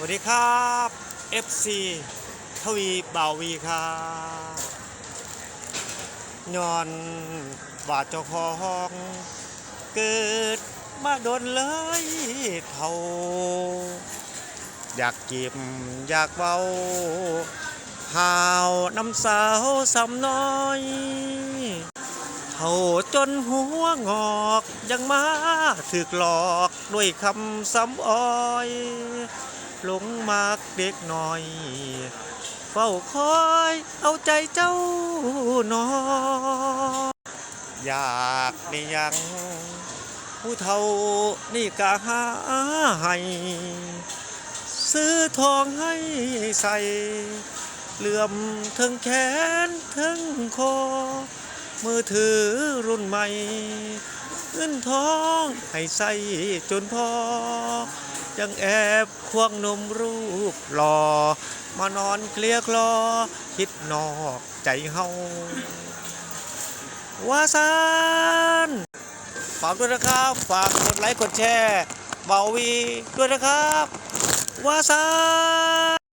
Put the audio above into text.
วัสดีครับ FC ทวีบ่าววีครับย้อนบาดเจ้าของเกิดมาโดนเลยเท่า อยากจีบอยากเบาหาวน้ำสาวสำน้อยเท่าจนหัวงอกยังมาถึกหลอกด้วยคำซ้ำอ้อย หลงมากเด็กหน่อย เฝ้าคอยเอาใจเจ้าหนออยากได้ยัง ผู้เฒ่านี่กะหาให้ซื้อทองให้ใส่เหลื่อมถึงแขนถึงคอ มือถือรุ่นใหม่เงินทองให้ใส่จนพอ ยังแอบควงนมรูปหล่อมานอนเคลียคลอ คิดนอกใจเฮาว่าซานฝากด้วยนะครับ ฝากกดไลค์กดแชร์เบาวีด้วยนะครับว่าซาน